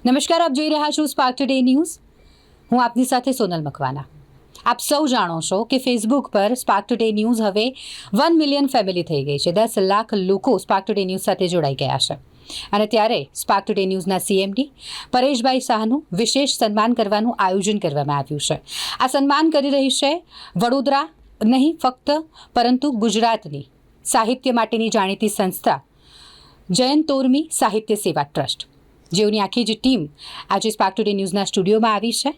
નમસ્કાર, આપ જોઈ રહ્યા છો સ્પાર્ક ટુડે ન્યૂઝ હું આપની સાથે સોનલ મકવાના આપ સૌ જાણો છો કે ફેસબુક પર સ્પાર્ક ટુડે ન્યૂઝ હવે વન મિલિયન ફેમિલી થઈ ગઈ છે. દસ લાખ લોકો સ્પાર્ક ટુડે ન્યૂઝ સાથે જોડાઈ ગયા છે. અને ત્યારે સ્પાર્ક ટુડે ન્યૂઝના સીએમડી પરેશભાઈ શાહનું વિશેષ સન્માન કરવાનું આયોજન કરવામાં આવ્યું છે. આ સન્માન કરી રહી છે વડોદરા નહીં, ફક્ત, પરંતુ ગુજરાતની સાહિત્ય માટેની જાણીતી સંસ્થા જયંત તોરમી સાહિત્ય સેવા ટ્રસ્ટ. જેઓની આખી જ ટીમ આજે સ્પાર્ક ટુડે ન્યૂઝના સ્ટુડિયોમાં આવી છે.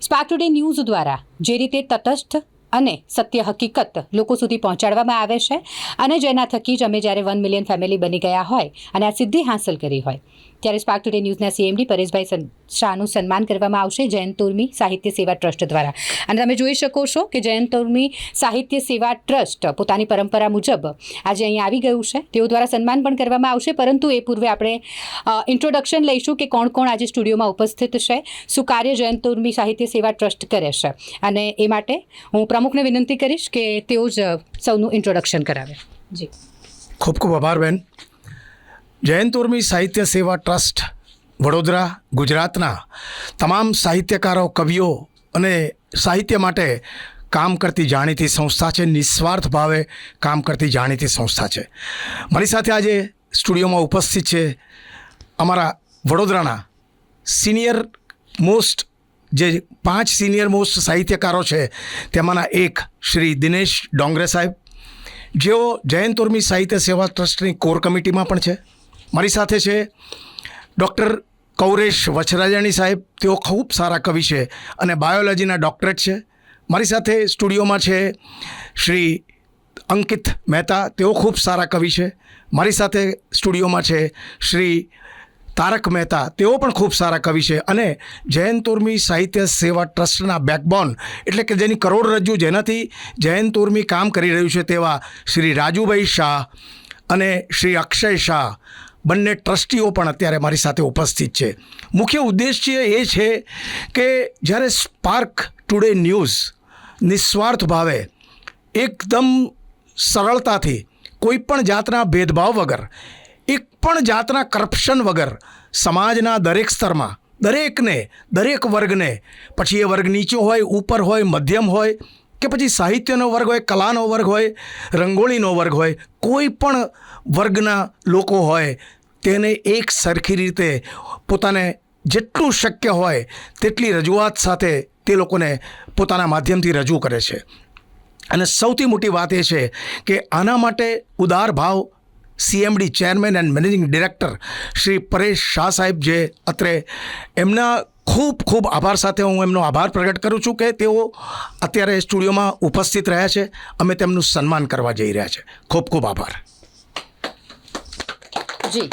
સ્પાર્ક ટુડે ન્યૂઝ દ્વારા જે રીતે તટસ્થ અને સત્ય હકીકત લોકો સુધી પહોંચાડવામાં આવે છે અને જેના થકી જ અમે જ્યારે વન મિલિયન ફેમિલી બની ગયા હોય અને આ સિદ્ધિ હાંસલ કરી હોય ત્યારે સ્પાર્ક ટુડે ન્યૂઝના સીએમડી પરેશભાઈ શાહનું સન્માન કરવામાં આવશે જયંત તુર્મી સાહિત્ય સેવા ટ્રસ્ટ દ્વારા. અને તમે જોઈ શકો છો કે જયંત તુર્મી સાહિત્ય સેવા ટ્રસ્ટ પોતાની પરંપરા મુજબ આજે અહીં આવી ગયું છે. તેઓ દ્વારા સન્માન પણ કરવામાં આવશે, પરંતુ એ પૂર્વે આપણે ઇન્ટ્રોડક્શન લઈશું કે કોણ કોણ આજે સ્ટુડિયોમાં ઉપસ્થિત છે, શું કાર્ય જયંત તુર્મી સાહિત્ય સેવા ટ્રસ્ટ કરે છે. અને એ માટે હું પ્રમુખને વિનંતી કરીશ કે તેઓ જ સૌનું ઇન્ટ્રોડક્શન કરાવે. જી. ખૂબ ખૂબ આભાર બેન. જયંત ઉર્મી સાહિત્ય સેવા ટ્રસ્ટ વડોદરા, ગુજરાતના તમામ સાહિત્યકારો, કવિઓ અને સાહિત્ય માટે કામ કરતી જાણીતી સંસ્થા છે. નિસ્વાર્થ ભાવે કામ કરતી જાણીતી સંસ્થા છે. મારી સાથે આજે સ્ટુડિયોમાં ઉપસ્થિત છે અમારા વડોદરાના સિનિયર મોસ્ટ જે પાંચ સિનિયર મોસ્ટ સાહિત્યકારો છે તેમાંના એક શ્રી દિનેશ ડોંગરે સાહેબ. જેઓ જયંત ઉર્મી સાહિત્ય સેવા ટ્રસ્ટની કોર કમિટીમાં પણ છે. મારી સાથે છે ડૉક્ટર કૌરેશ વછરાજાણી સાહેબ. તેઓ ખૂબ સારા કવિ છે અને બાયોલોજીના ડૉક્ટરેટ છે. મારી સાથે સ્ટુડિયોમાં છે શ્રી અંકિત મહેતા. તેઓ ખૂબ સારા કવિ છે. મારી સાથે સ્ટુડિયોમાં છે શ્રી તારક મહેતા. તેઓ પણ ખૂબ સારા કવિ છે અને જયંત ઉર્મી સાહિત્ય સેવા ટ્રસ્ટના બેકબોન એટલે કે જેની કરોડરજ્જુ જેનાથી જયંત ઉર્મી કામ કરી રહ્યું છે તેવા શ્રી રાજુભાઈ શાહ અને શ્રી અક્ષય શાહ. બંને ટ્રસ્ટીઓ પણ અત્યારે મારી સાથે ઉપસ્થિત છે. મુખ્ય ઉદ્દેશ્ય એ છે કે જ્યારે સ્પાર્ક ટુડે ન્યૂઝ નિસ્વાર્થ ભાવે, એકદમ સરળતાથી કોઈ પણ જાતના ભેદભાવ વગર, એક પણ જાતના કરપ્શન વગર સમાજના દરેક સ્તરમાં, દરેકને, દરેક વર્ગને, પછી એ વર્ગ નીચો હોય, ઉપર હોય, મધ્યમ હોય કે પછી સાહિત્યનો વર્ગ હોય, કલાનો વર્ગ હોય, રંગોળીનો વર્ગ હોય, કોઈ પણ વર્ગના લોકો હોય, તેને એક સરખી રીતે પોતાને જેટલું શક્ય હોય તેટલી રજૂઆત સાથે તે લોકોને પોતાના માધ્યમથી રજૂ કરે છે. અને સૌથી મોટી વાત એ છે કે આના માટે ઉદાર ભાવ CMD chairman and managing director Shri Paresh Shah સાહેબ જે અત્રે એમના ખૂબ ખૂબ આભાર સાથે હું એમનો આભાર પ્રગટ કરું છું કે તેઓ અત્યારે સ્ટુડિયોમાં ઉપસ્થિત રહ્યા છે. અમે તેમનું સન્માન કરવા જઈ રહ્યા છે. ખૂબ ખૂબ આભાર. જી.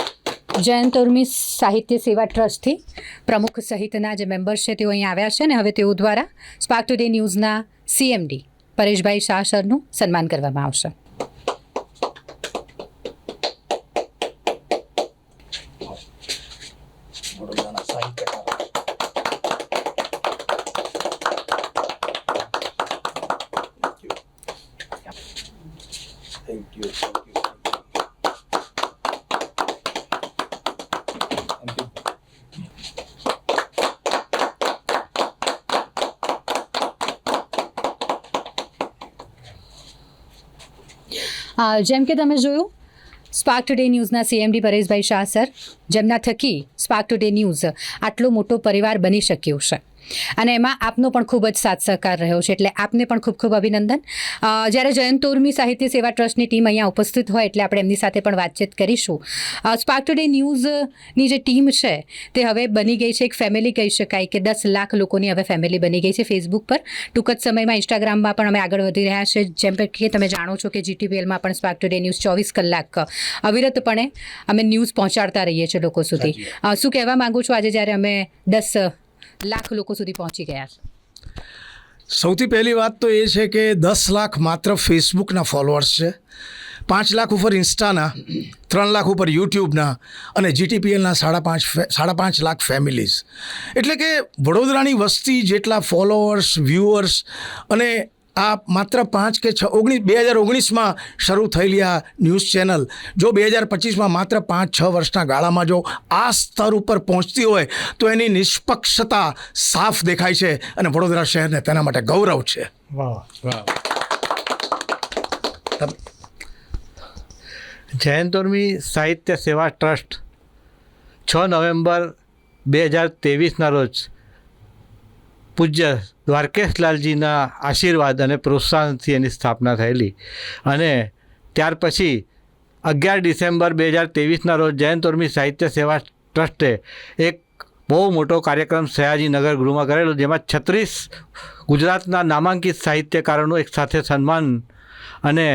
જયંત ઉર્મી સાહિત્ય સેવા ટ્રસ્ટથી પ્રમુખ સહિતના જે મેમ્બર્સ છે, તેઓ અહીં આવ્યા છે ને હવે તેઓ દ્વારા સ્પાર્ક ટુડે ન્યૂઝના સીએમડી પરેશભાઈ શાહ સરનું સન્માન કરવામાં આવશે. જેમ કે તમે જોયું સ્પાર્ક ટુડે ન્યૂઝના સીએમડી પરેશભાઈ શાહ સર, જેમના થકી સ્પાર્ક ટુડે ન્યૂઝ આટલો મોટો પરિવાર બની શક્યો છે. અને એમાં આપનો પણ ખૂબ જ સાથ સહકાર રહ્યો છે એટલે આપને પણ ખૂબ ખૂબ અભિનંદન. જ્યારે જયંત ઉર્મી સાહિત્ય સેવા ટ્રસ્ટની ટીમ અહીંયા ઉપસ્થિત હોય એટલે આપણે એમની સાથે પણ વાતચીત કરીશું. સ્પાર્ક ટુડે ન્યૂઝની જે ટીમ છે તે હવે બની ગઈ છે એક ફેમિલી કહી શકાય કે દસ લાખ લોકોની હવે ફેમિલી બની ગઈ છે ફેસબુક પર. ટૂંક જ સમયમાં ઇન્સ્ટાગ્રામમાં પણ અમે આગળ વધી રહ્યા છે જેમ કે તમે જાણો છો કે જીટીપીએલમાં પણ સ્પાર્ક ટુડે ન્યૂઝ ચોવીસ કલાક અવિરતપણે અમે ન્યૂઝ પહોંચાડતા રહીએ છીએ લોકો સુધી. શું કહેવા માંગુ છું? આજે જ્યારે અમે દસ લાખ લોકો સુધી પહોંચી ગયા સૌથી પહેલી વાત તો એ છે કે દસ લાખ માત્ર ફેસબુકના ફોલોઅર્સ છે. પાંચ લાખ ઉપર ઇન્સ્ટાના, ત્રણ લાખ ઉપર યુટ્યુબના અને જીટીપીએલના સાડા પાંચ સાડા પાંચ લાખ ફેમિલીઝ એટલે કે વડોદરાની વસ્તી જેટલા ફોલોઅર્સ વ્યૂઅર્સ અને આ માત્ર પાંચ કે છ ઓગણીસ બે હજાર ઓગણીસમાં શરૂ થયેલી આ ન્યૂઝ ચેનલ. જો બે હજાર પચીસમાં માત્ર પાંચ છ વર્ષના ગાળામાં જો આ સ્તર ઉપર પહોંચતી હોય તો એની નિષ્પક્ષતા સાફ દેખાય છે અને વડોદરા શહેરને તેના માટે ગૌરવ છે. જયંત ઉર્મી સાહિત્ય સેવા ટ્રસ્ટ છ નવેમ્બર બે હજાર ત્રેવીસના રોજ પૂજ્ય દ્વારકેશલાલજીના આશીર્વાદ અને પ્રોત્સાહનથી એની સ્થાપના થયેલી. અને ત્યાર પછી અગિયાર ડિસેમ્બર બે હજાર ત્રેવીસના રોજ જયંત ઉર્મી સાહિત્ય સેવા ટ્રસ્ટે એક બહુ મોટો કાર્યક્રમ સયાજીનગર ગૃહમાં કરેલો, જેમાં છત્રીસ ગુજરાતના નામાંકિત સાહિત્યકારોનું એક સાથે સન્માન અને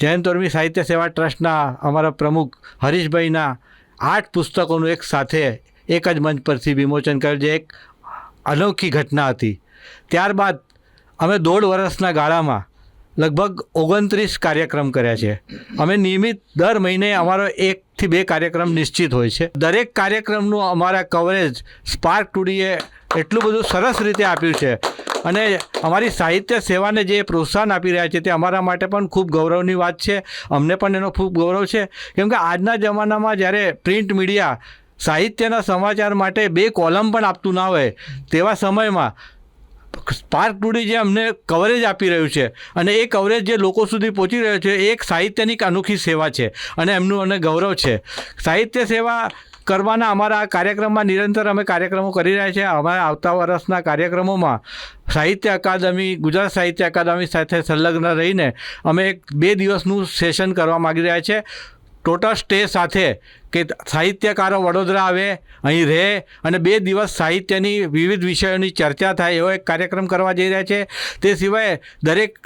જયંત ઉર્મી સાહિત્ય સેવા ટ્રસ્ટના અમારા પ્રમુખ હરીશભાઈના આઠ પુસ્તકોનું એક સાથે એક જ મંચ પરથી વિમોચન કર્યું, જે એક અનોખી ઘટના હતી. ત્યારબાદ અમે દોઢ વર્ષના ગાળામાં લગભગ ઓગણત્રીસ કાર્યક્રમ કર્યા છે. અમે નિયમિત દર મહિને અમારો એકથી બે કાર્યક્રમ નિશ્ચિત હોય છે. દરેક કાર્યક્રમનું અમારા કવરેજ સ્પાર્ક ટુડીએ એટલું બધું સરસ રીતે આપ્યું છે અને અમારી સાહિત્ય સેવાને જે પ્રોત્સાહન આપી રહ્યા છે તે અમારા માટે પણ ખૂબ ગૌરવની વાત છે. અમને પણ એનો ખૂબ ગૌરવ છે. કેમ કે આજના જમાનામાં જ્યારે પ્રિન્ટ મીડિયા સાહિત્યના સમાચાર માટે બે કોલમ પણ આપતું ના હોય તેવા સમયમાં સ્પાર્ક ટુડી જે અમને કવરેજ આપી રહ્યું છે અને એ કવરેજ જે લોકો સુધી પહોંચી રહ્યો છે એ એક સાહિત્યની અનોખી સેવા છે અને એમનું અને ગૌરવ છે. સાહિત્ય સેવા કરવાના અમારા આ કાર્યક્રમમાં નિરંતર અમે કાર્યક્રમો કરી રહ્યા છીએ. અમારા આવતા વર્ષના કાર્યક્રમોમાં સાહિત્ય અકાદમી, ગુજરાત સાહિત્ય અકાદમી સાથે સંલગ્ન રહીને અમે એક બે દિવસનું સેશન કરવા માગી રહ્યા છીએ. ટોટલ સ્ટે સાથે કે સાહિત્યકારો વડોદરા આવે, અહીં રહે અને બે દિવસ સાહિત્યની વિવિધ વિષયોની ચર્ચા થાય એવો એક કાર્યક્રમ કરવા જઈ રહ્યા છે. તે સિવાય દરેક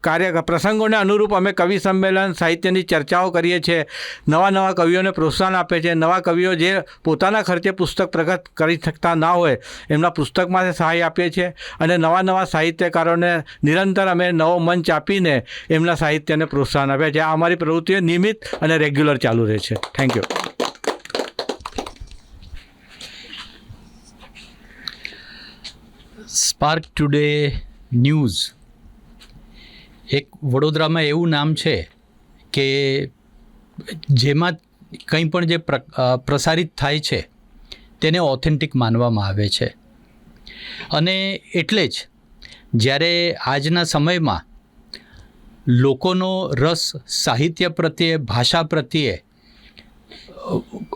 કાર્ય, પ્રસંગોને અનુરૂપ અમે કવિ સંમેલન, સાહિત્યની ચર્ચાઓ કરીએ છીએ. નવા નવા કવિઓને પ્રોત્સાહન આપે છે. નવા કવિઓ જે પોતાના ખર્ચે પુસ્તક પ્રગટ કરી શકતા ના હોય, એમના પુસ્તકમાં સહાય આપીએ છીએ. અને નવા નવા સાહિત્યકારોને નિરંતર અમે નવો મંચ આપીને એમના સાહિત્યને પ્રોત્સાહન આપે છે આ અમારી પ્રવૃત્તિઓ નિયમિત અને રેગ્યુલર ચાલુ રહે છે. Thank you. Spark Today News. એક વડોદરામાં એવું નામ છે કે જેમાં કંઈ પણ જે પ્ર પ્રસારિત થાય છે, તેને ઓથેન્ટિક માનવામાં આવે છે. અને એટલે જ જ્યારે આજના સમયમાં લોકોનો રસ સાહિત્ય પ્રત્યે, ભાષા પ્રત્યે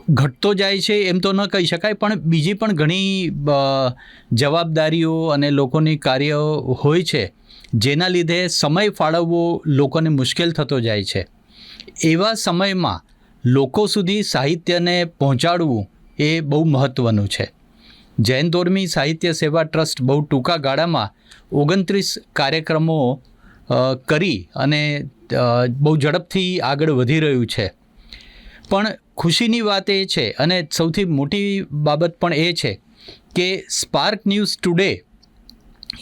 ઘટતો જાય છે એમ તો ન કહી શકાય, પણ બીજી પણ ઘણી જવાબદારીઓ અને લોકોની કાર્ય હોય છે, જેના લીધે સમય ફાળવવો લોકોને મુશ્કેલ થતો જાય છે. એવા સમયમાં લોકો સુધી સાહિત્યને પહોંચાડવું એ બહુ મહત્ત્વનું છે. જૈન દોર્મી સાહિત્ય સેવા ટ્રસ્ટ બહુ ટૂંકા ગાળામાં ઓગણત્રીસ કાર્યક્રમો કરી અને બહુ ઝડપથી આગળ વધી રહ્યું છે. પણ ખુશીની વાત એ છે અને સૌથી મોટી બાબત પણ એ છે કે સ્પાર્ક ન્યૂઝ ટુડે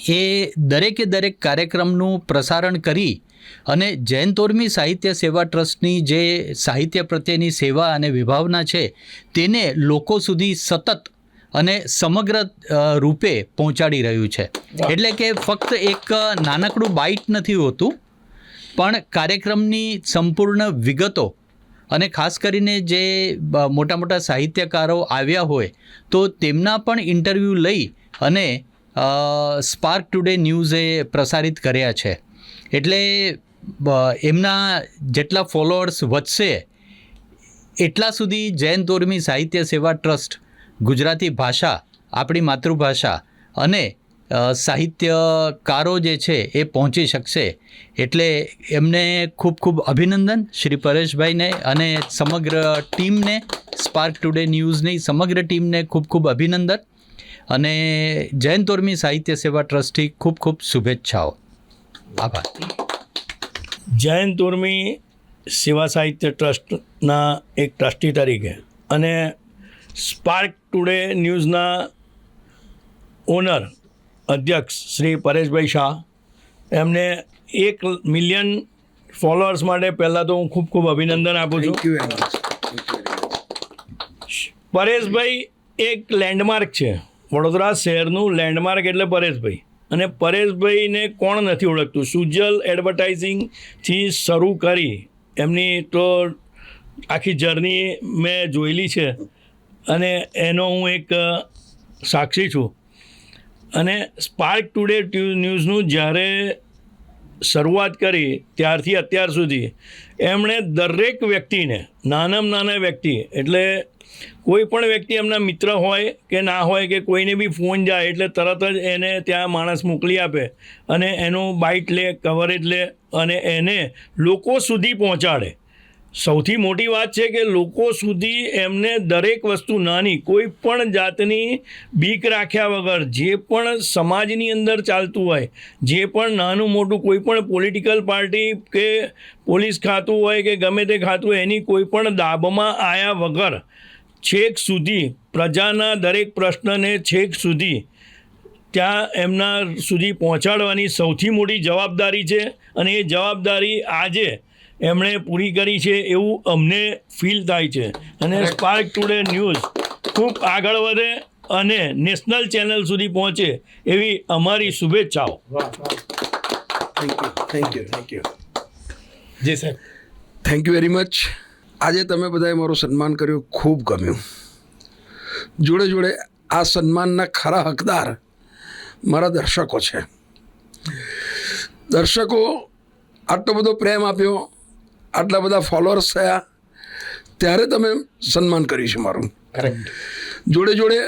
એ દરેકે દરેક કાર્યક્રમનું પ્રસારણ કરી અને જૈન તોરમી સાહિત્ય સેવા ટ્રસ્ટની જે સાહિત્ય પ્રત્યેની સેવા અને વિભાવના છે તેને લોકો સુધી સતત અને સમગ્ર રૂપે પહોંચાડી રહ્યું છે. એટલે કે ફક્ત એક નાનકડું બાઇટ નથી હોતું પણ કાર્યક્રમની સંપૂર્ણ વિગતો અને ખાસ કરીને જે મોટા મોટા સાહિત્યકારો આવ્યા હોય, તો તેમના પણ ઇન્ટરવ્યૂ લઈ અને સ્પાર્ક ટુડે ન્યૂઝે પ્રસારિત કર્યા છે. એટલે એમના જેટલા ફોલોઅર્સ વધશે, એટલા સુધી જૈન તોરમી સાહિત્ય સેવા ટ્રસ્ટ, ગુજરાતી ભાષા, આપણી માતૃભાષા અને સાહિત્યકારો જે છે એ પહોંચી શકશે એટલે એમને ખૂબ ખૂબ અભિનંદન શ્રી પરેશભાઈને અને સમગ્ર ટીમને સ્પાર્ક ટુડે ન્યૂઝની સમગ્ર ટીમને ખૂબ ખૂબ અભિનંદન અને જૈન તોરમી સાહિત્ય સેવા ટ્રસ્ટથી ખૂબ ખૂબ શુભેચ્છાઓ. આભાર. જયંત ઉર્મી સેવા સાહિત્ય ટ્રસ્ટના એક ટ્રસ્ટી તરીકે અને સ્પાર્ક ટુડે ન્યૂઝના ઓનર અધ્યક્ષ શ્રી પરેશભાઈ શાહ. એમને એક મિલિયન ફોલોઅર્સ માટે પહેલાં તો હું ખૂબ ખૂબ અભિનંદન આપું છું. પરેશભાઈ એક લેન્ડમાર્ક છે. વડોદરા શહેરનું લેન્ડમાર્ક એટલે પરેશભાઈ. અને પરેશભાઈને કોણ નથી ઓળખતું? સુજલ એડવર્ટાઇઝિંગથી શરૂ કરી એમની તો આખી જર્ની મેં જોયેલી છે. અને એનો હું એક સાક્ષી છું. અને સ્પાર્ક ટુડે ન્યૂઝનું જ્યારે શરૂઆત કરી ત્યારથી અત્યાર સુધી, એમણે દરેક વ્યક્તિને, નાનામાં નાના વ્યક્તિ, એટલે કોઈ પણ વ્યક્તિ એમના મિત્ર હોય કે ના હોય કે કોઈને બી ફોન જાય એટલે તરત જ એને ત્યાં માણસ મોકલી આપે અને એનું બાઇટ લે, કવરેજ લે અને એને લોકો સુધી પહોંચાડે. સૌથી મોટી વાત છે કે લોકો સુધી એમને દરેક વસ્તુ નાની, કોઈ પણ જાતની બીક રાખ્યા વગર, જે પણ સમાજની અંદર ચાલતું હોય, જે પણ નાનું મોટું કોઈ પણ પોલિટિકલ પાર્ટી કે પોલીસ ખાતું હોય કે ગમે તે ખાતું હોય, એની કોઈ પણ દાબમાં આવ્યા વગર, છેક સુધી, પ્રજાના દરેક પ્રશ્નને છેક સુધી, ત્યાં એમના સુધી પહોંચાડવાની સૌથી મોટી જવાબદારી છે. અને એ જવાબદારી આજે એમણે પૂરી કરી છે એવું અમને ફીલ થાય છે. અને સ્પાર્ક ટુડે ન્યૂઝ ખૂબ આગળ વધે અને નેશનલ ચેનલ સુધી પહોંચે એવી અમારી શુભેચ્છાઓ. Thank you thank you thank you જી સાહેબ. થેન્ક યુ વેરી મચ આજે તમે બધાએ મારું સન્માન કર્યું ખૂબ ગમ્યું. જોડે જોડે આ સન્માનના ખરા હકદાર મારા દર્શકો છે. દર્શકો આટલો બધો પ્રેમ આપ્યો આટલા બધા ફોલોઅર્સ થયા ત્યારે તમે સન્માન કર્યું છે મારું. કરેક્ટ જોડે જોડે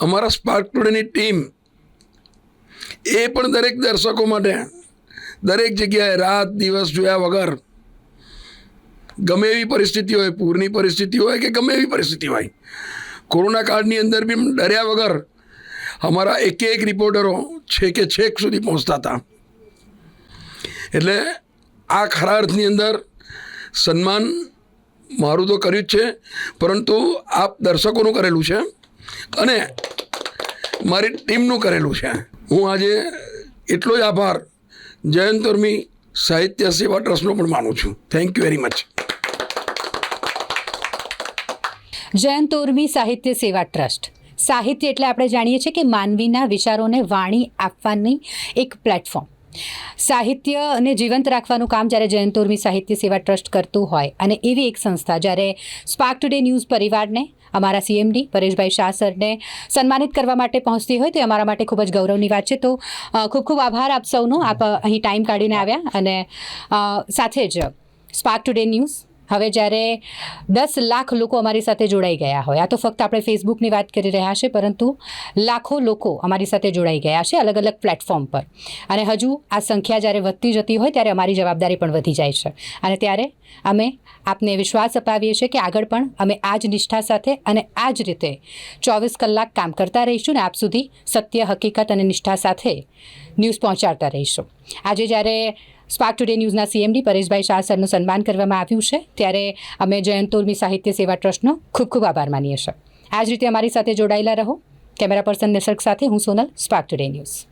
અમારા સ્પાર્ક ટુડેની ટીમ એ પણ દરેક દર્શકો માટે દરેક જગ્યાએ રાત દિવસ જોયા વગર ગમે એવી પરિસ્થિતિ હોય પૂરની પરિસ્થિતિ હોય કે ગમે એવી પરિસ્થિતિ હોય કોરોના કાળની અંદર બી ડર્યા વગર અમારા એક એક રિપોર્ટરો છેકે છેક સુધી પહોંચતા હતા. એટલે આ ખરા અર્થની અંદર સન્માન મારું તો કર્યું જ છે, પરંતુ આપ દર્શકોનું કરેલું છે અને મારી ટીમનું કરેલું છે. હું આજે એટલો જ આભાર. જયંત ઉર્મી સાહિત્ય સેવા ટ્રસ્ટનો પણ માનું છું. Thank you very much Jayant Urmi Sahitya Seva Trust. સાહિત્ય એટલે આપણે જાણીએ છીએ કે માનવીના વિચારોને વાણી આપવાની એક પ્લેટફોર્મ સાહિત્યને જીવંત રાખવાનું કામ જ્યારે જયંત ઉર્મી સાહિત્ય સેવા ટ્રસ્ટ કરતું હોય અને એવી એક સંસ્થા જ્યારે સ્પાર્ક ટુડે ન્યૂઝ પરિવારને, અમારા સીએમડી પરેશભાઈ શાહ સરને સન્માનિત કરવા માટે પહોંચતી હોય તો એ અમારા માટે ખૂબ જ ગૌરવની વાત છે. તો ખૂબ ખૂબ આભાર આપ સૌનો. આપ અહીં ટાઈમ કાઢીને આવ્યા અને સાથે જ સ્પાર્ક ટુડે ન્યૂઝ હવે જ્યારે દસ લાખ લોકો અમારી સાથે જોડાઈ ગયા હોય, આ તો ફક્ત આપણે ફેસબુકની વાત કરી રહ્યા છે, પરંતુ લાખો લોકો અમારી સાથે જોડાઈ ગયા છે અલગ અલગ પ્લેટફોર્મ પર. અને હજુ આ સંખ્યા જ્યારે વધતી જતી હોય ત્યારે અમારી જવાબદારી પણ વધી જાય છે. અને ત્યારે અમે આપને વિશ્વાસ અપાવીએ છીએ કે આગળ પણ અમે આ જ નિષ્ઠા સાથે અને આ જ રીતે ચોવીસ કલાક કામ કરતા રહીશું ને આપ સુધી સત્ય, હકીકત અને નિષ્ઠા સાથે ન્યૂઝ પહોંચાડતા રહીશું. આજે જ્યારે સ્પાર્ક ટુડે ન્યૂઝના સીએમડી પરેશભાઈ શાહ સરનું સન્માન કરવામાં આવ્યું છે. ત્યારે અમે જયંતુર્મી સાહિત્ય સેવા ટ્રસ્ટનો ખૂબ ખૂબ આભાર માનીએ છીએ. આ જ રીતે અમારી સાથે જોડાયેલા રહો. કેમેરા પર્સન નિસર્ગ સાથે હું સોનલ, સ્પાર્ક ટુડે ન્યૂઝ.